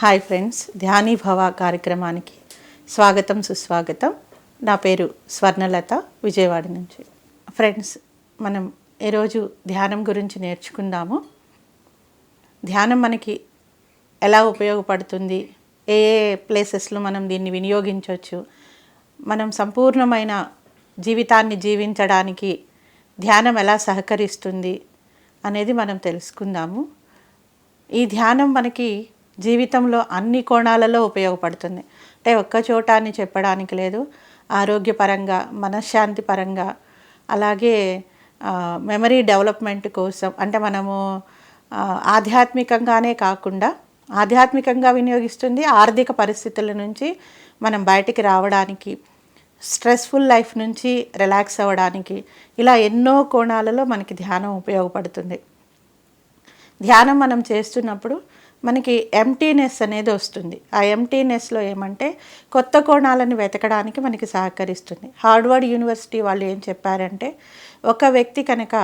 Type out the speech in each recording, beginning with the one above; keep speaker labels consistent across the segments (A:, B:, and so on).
A: Hi friends Dhyani భవ కార్యక్రమానికి స్వాగతం సుస్వాగతం. నా పేరు స్వర్ణలత విజయవాడ నుంచి. ఫ్రెండ్స్ మనం ఈరోజు ధ్యానం గురించి నేర్చుకుందాము ధ్యానం మనకి ఎలా ఉపయోగపడుతుంది ఏ ఏ ప్లేసెస్లో మనం దీన్ని వినియోగించవచ్చు మనం సంపూర్ణమైన జీవితాన్ని జీవించడానికి ధ్యానం ఎలా సహకరిస్తుంది అనేది మనం తెలుసుకుందాము. ఈ ధ్యానం మనకి జీవితంలో అన్ని కోణాలలో ఉపయోగపడుతుంది. అంటే ఒక్క చోట అని చెప్పడానికి లేదు. ఆరోగ్యపరంగా మనశ్శాంతి పరంగా అలాగే మెమరీ డెవలప్మెంట్ కోసం. అంటే మనము ఆధ్యాత్మికంగానే కాకుండా ఆధ్యాత్మికంగా వినియోగిస్తుంది ఆర్థిక పరిస్థితుల నుంచి మనం బయటికి రావడానికి స్ట్రెస్ఫుల్ లైఫ్ నుంచి రిలాక్స్ అవ్వడానికి ఇలా ఎన్నో కోణాలలో మనకి ధ్యానం ఉపయోగపడుతుంది. ధ్యానం మనం చేస్తున్నప్పుడు మనకి ఎంటీనెస్ అనేది వస్తుంది. ఆ ఎంటీనెస్లో ఏమంటే కొత్త కోణాలను వెతకడానికి మనకి సహకరిస్తుంది. హార్డ్వర్డ్ యూనివర్సిటీ వాళ్ళు ఏం చెప్పారంటే ఒక వ్యక్తి కనుక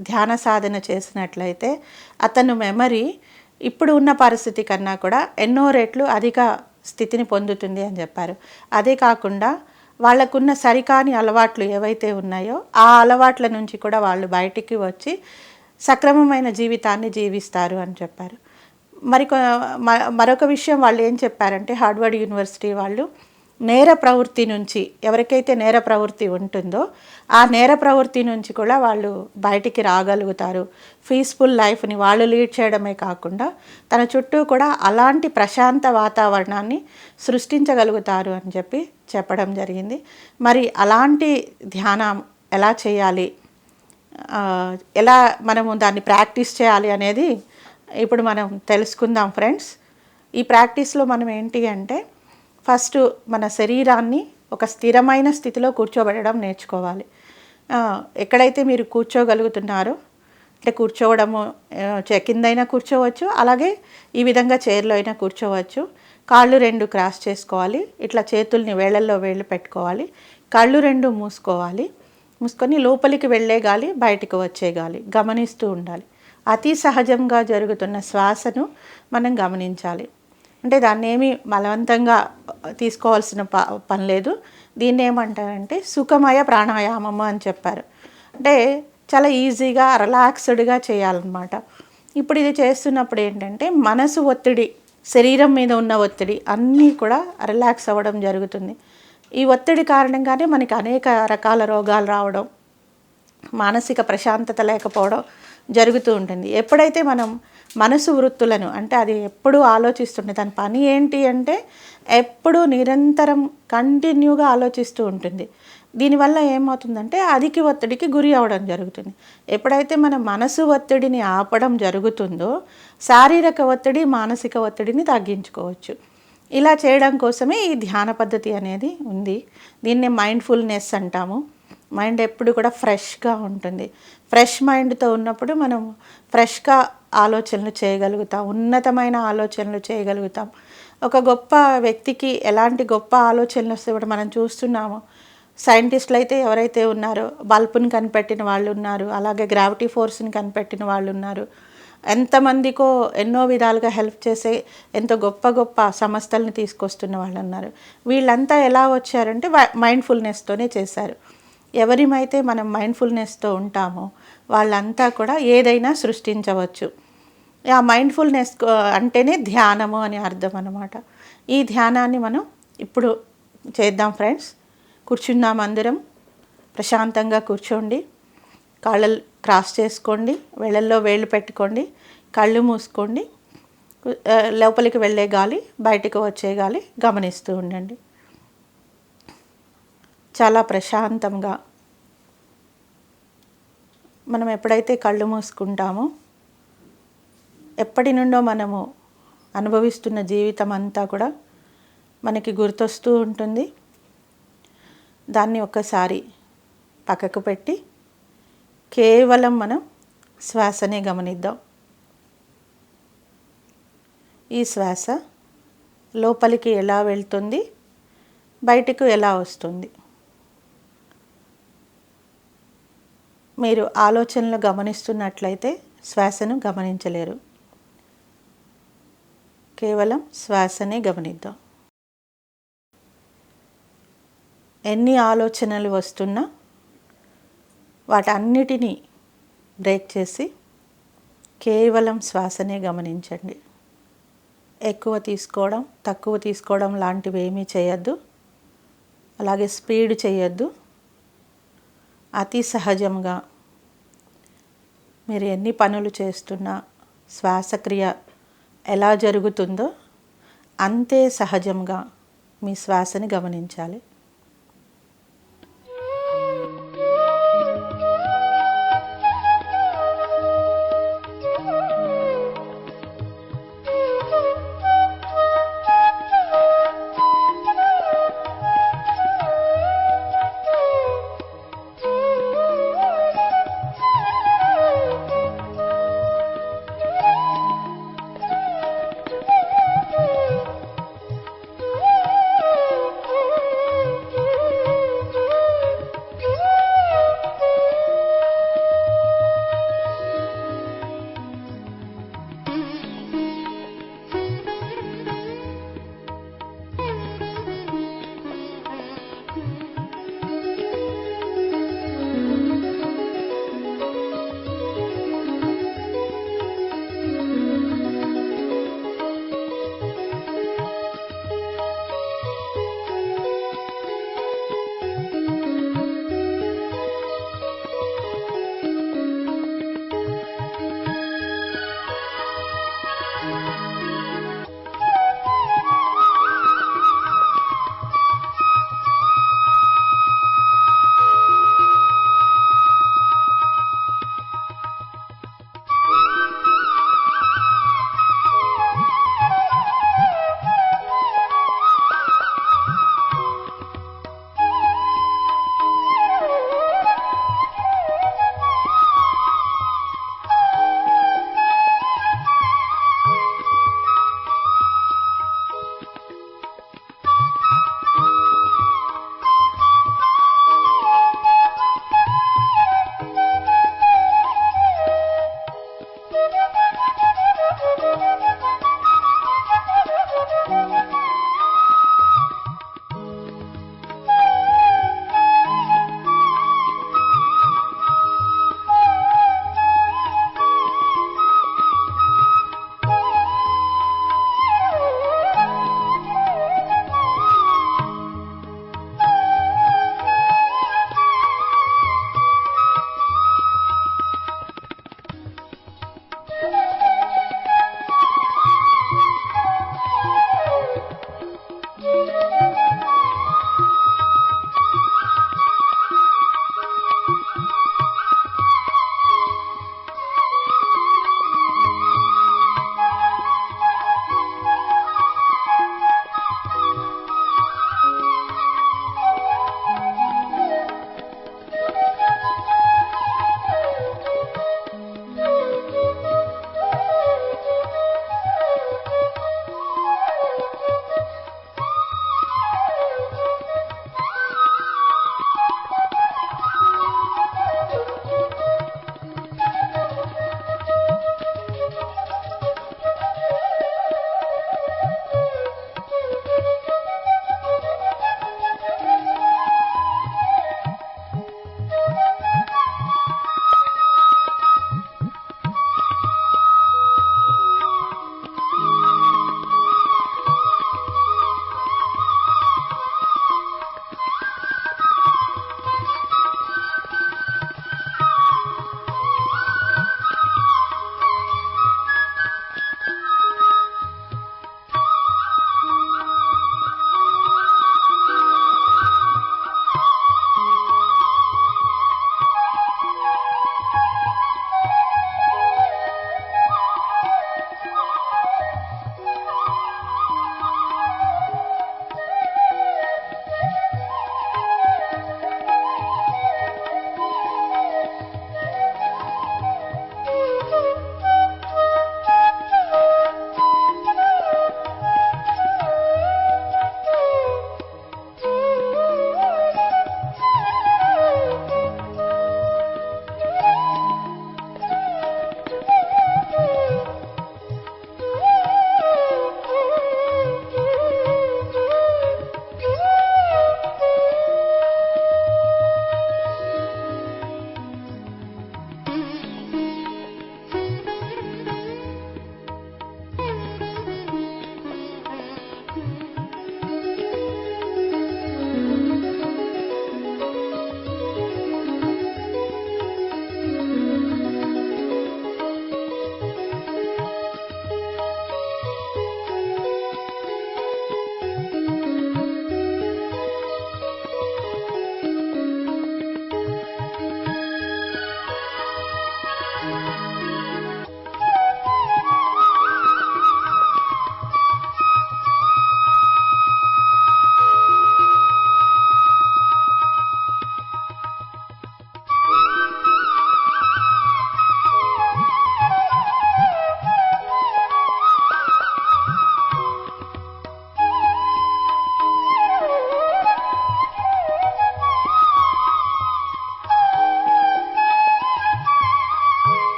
A: ధ్యాన సాధన చేసినట్లయితే అతను మెమరీ ఇప్పుడు ఉన్న పరిస్థితి కన్నా కూడా ఎన్నో రెట్లు అధిక స్థితిని పొందుతుంది అని చెప్పారు. అదే కాకుండా వాళ్ళకున్న సరికాని అలవాట్లు ఏవైతే ఉన్నాయో ఆ అలవాట్ల నుంచి కూడా వాళ్ళు బయటికి వచ్చి సక్రమమైన జీవితాన్ని జీవిస్తారు అని చెప్పారు. మరి కొ- మ- మరొక విషయం వాళ్ళు ఏం చెప్పారంటే హార్డ్వర్డ్ యూనివర్సిటీ వాళ్ళు నేర ప్రవృత్తి నుంచి ఎవరికైతే నేర ప్రవృత్తి ఉంటుందో ఆ నేర ప్రవృత్తి నుంచి కూడా వాళ్ళు బయటికి రాగలుగుతారు. పీస్ఫుల్ లైఫ్ని వాళ్ళు లీడ్ చేయడమే కాకుండా తన చుట్టూ కూడా అలాంటి ప్రశాంత వాతావరణాన్ని సృష్టించగలుగుతారు అని చెప్పి చెప్పడం జరిగింది. మరి అలాంటి ధ్యానం ఎలా చేయాలి? ఎలా మనము దాన్ని ప్రాక్టీస్ చేయాలి అనేది ఇప్పుడు మనం తెలుసుకుందాం ఫ్రెండ్స్. ఈ ప్రాక్టీస్లో మనం ఏంటి అంటే ఫస్ట్ మన శరీరాన్ని ఒక స్థిరమైన స్థితిలో కూర్చోబెట్టడం నేర్చుకోవాలి. ఎక్కడైతే మీరు కూర్చోగలుగుతున్నారో అంటే కూర్చోవడము కిందైనా కూర్చోవచ్చు అలాగే ఈ విధంగా చైర్లో అయినా కూర్చోవచ్చు. కాళ్ళు రెండు క్రాస్ చేసుకోవాలి ఇట్లా చేతుల్ని వేళ్ళల్లో వేళ్ళు పెట్టుకోవాలి కళ్ళు రెండు మూసుకోవాలి. మూసుకొని లోపలికి వెళ్ళే గాలి బయటకు వచ్చే గాలి గమనిస్తూ ఉండాలి. అతి సహజంగా జరుగుతున్న శ్వాసను మనం గమనించాలి. అంటే దాన్ని ఏమి బలవంతంగా తీసుకోవాల్సిన ప పని లేదు. దీన్ని ఏమంటారంటే సుఖమయ ప్రాణాయామము అని చెప్పారు. అంటే చాలా ఈజీగా రిలాక్స్డ్గా చేయాలన్నమాట. ఇప్పుడు ఇది చేస్తున్నప్పుడు ఏంటంటే మనసు ఒత్తిడి శరీరం మీద ఉన్న ఒత్తిడి అన్నీ కూడా రిలాక్స్ అవ్వడం జరుగుతుంది. ఈ ఒత్తిడి కారణంగానే మనకి అనేక రకాల రోగాలు రావడం మానసిక ప్రశాంతత లేకపోవడం జరుగుతూ ఉంటుంది. ఎప్పుడైతే మనం మనసు వృత్తులను అంటే అది ఎప్పుడూ ఆలోచిస్తుండే దాని పని ఏంటి అంటే ఎప్పుడూ నిరంతరం కంటిన్యూగా ఆలోచిస్తూ ఉంటుంది. దీనివల్ల ఏమవుతుందంటే అధిక ఒత్తిడికి గురి అవ్వడం జరుగుతుంది. ఎప్పుడైతే మన మనసు ఒత్తిడిని ఆపడం జరుగుతుందో శారీరక ఒత్తిడి మానసిక ఒత్తిడిని తగ్గించుకోవచ్చు. ఇలా చేయడం కోసమే ఈ ధ్యాన పద్ధతి అనేది ఉంది. దీన్నే మైండ్ఫుల్నెస్ అంటాము. మైండ్ ఎప్పుడు కూడా ఫ్రెష్గా ఉంటుంది. ఫ్రెష్ మైండ్తో ఉన్నప్పుడు మనం ఫ్రెష్గా ఆలోచనలు చేయగలుగుతాం. ఉన్నతమైన ఆలోచనలు చేయగలుగుతాం. ఒక గొప్ప వ్యక్తికి ఎలాంటి గొప్ప ఆలోచనలు వస్తే కూడా మనం చూస్తున్నాము. సైంటిస్టులు అయితే ఎవరైతే ఉన్నారో బల్బుని కనిపెట్టిన వాళ్ళు ఉన్నారు అలాగే గ్రావిటీ ఫోర్స్ని కనిపెట్టిన వాళ్ళు ఉన్నారు. ఎంతమందికో ఎన్నో విధాలుగా హెల్ప్ చేసే ఎంతో గొప్ప గొప్ప సంస్థలను తీసుకొస్తున్న వాళ్ళు ఉన్నారు. వీళ్ళంతా ఎలా వచ్చారంటే మైండ్ఫుల్నెస్తోనే చేశారు. ఎవరిమైతే మనం మైండ్ఫుల్నెస్తో ఉంటామో వాళ్ళంతా కూడా ఏదైనా సృష్టించవచ్చు. ఆ మైండ్ఫుల్నెస్ అంటేనే ధ్యానము అని అర్థం అనమాట ఈ ధ్యానాన్ని మనం ఇప్పుడు చేద్దాం ఫ్రెండ్స్ కూర్చున్నాం అందరం. ప్రశాంతంగా కూర్చోండి. కాళ్ళు క్రాస్ చేసుకోండి. వేళ్ళల్లో వేళ్ళు పెట్టుకోండి. కళ్ళు మూసుకోండి. లోపలికి వెళ్ళే గాలి బయటకు వచ్చే గాలి గమనిస్తూ ఉండండి. చాలా ప్రశాంతంగా. మనం ఎప్పుడైతే కళ్ళు మూసుకుంటామో ఎప్పటి నుండో మనము అనుభవిస్తున్న జీవితం అంతా కూడా మనకి గుర్తొస్తూ ఉంటుంది. దాన్ని ఒక్కసారి పక్కకు పెట్టి కేవలం మనం శ్వాసనే గమనిద్దాం. ఈ శ్వాస లోపలికి ఎలా వెళ్తుంది? బయటకు ఎలా వస్తుంది? మీరు ఆలోచనలు గమనిస్తున్నట్లయితే శ్వాసను గమనించలేరు. కేవలం శ్వాసనే గమనిద్దాం. ఎన్ని ఆలోచనలు వస్తున్నా వాటన్నిటినీ బ్రేక్ చేసి కేవలం శ్వాసనే గమనించండి. ఎక్కువ తీసుకోవడం తక్కువ తీసుకోవడం లాంటివి ఏమీ చేయొద్దు. అలాగే స్పీడ్ చేయొద్దు. అతి సహజంగా మీరు ఎన్ని పనులు చేస్తున్నా శ్వాసక్రియ ఎలా జరుగుతుందో అంతే సహజంగా మీ శ్వాసని గమనించాలి.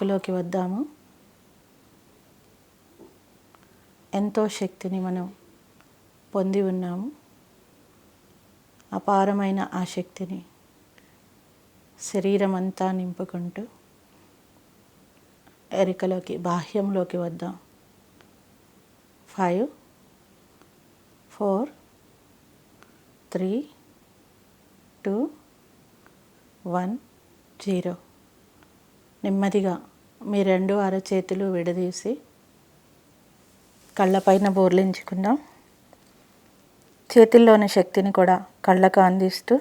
A: లెక్కలోకి వద్దాము. ఎంతో శక్తిని మనం పొంది ఉన్నాము. అపారమైన ఆ శక్తిని శరీరం అంతా నింపుకుంటూ ఎరికలోకి బాహ్యంలోకి వద్దాం. Five four three two one zero. నెమ్మదిగా మీ రెండు అరచేతులు విడదీసి కళ్ళపైన బోర్లించుకుందాం. చేతుల్లోని శక్తిని కూడా కళ్ళకు అందిస్తూ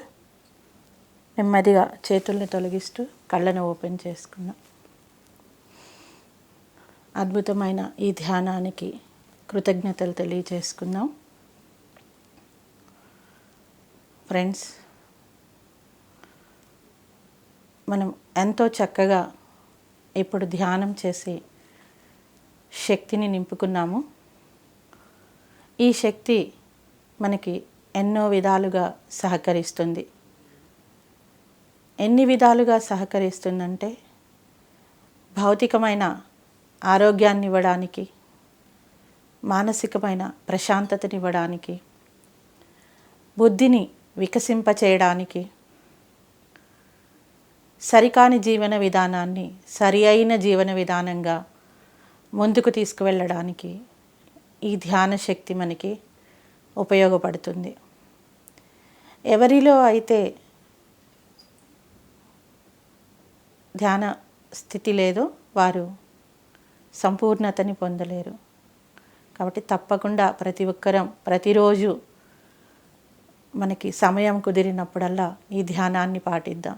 A: నెమ్మదిగా చేతుల్ని తొలగిస్తూ కళ్ళను ఓపెన్ చేసుకుందాం. అద్భుతమైన ఈ ధ్యానానికి కృతజ్ఞతలు తెలియజేసుకుందాం. ఫ్రెండ్స్ మనం ఎంతో చక్కగా ఇప్పుడు ధ్యానం చేసి శక్తిని నింపుకున్నాము. ఈ శక్తి మనకి ఎన్నో విధాలుగా సహకరిస్తుంది. ఎన్ని విధాలుగా సహకరిస్తుందంటే భౌతికమైన ఆరోగ్యాన్ని ఇవ్వడానికి మానసికమైన ప్రశాంతతనివ్వడానికి బుద్ధిని వికసింపచేయడానికి సరికాని జీవన విధానాన్ని సరి అయిన జీవన విధానంగా ముందుకు తీసుకువెళ్ళడానికి ఈ ధ్యాన శక్తి మనకి ఉపయోగపడుతుంది. ఎవరిలో అయితే ధ్యాన స్థితి లేదో వారు సంపూర్ణతని పొందలేరు. కాబట్టి తప్పకుండా ప్రతి ఒక్కరం ప్రతిరోజు మనకి సమయం కుదిరినప్పుడల్లా ఈ ధ్యానాన్ని పాటిద్దాం.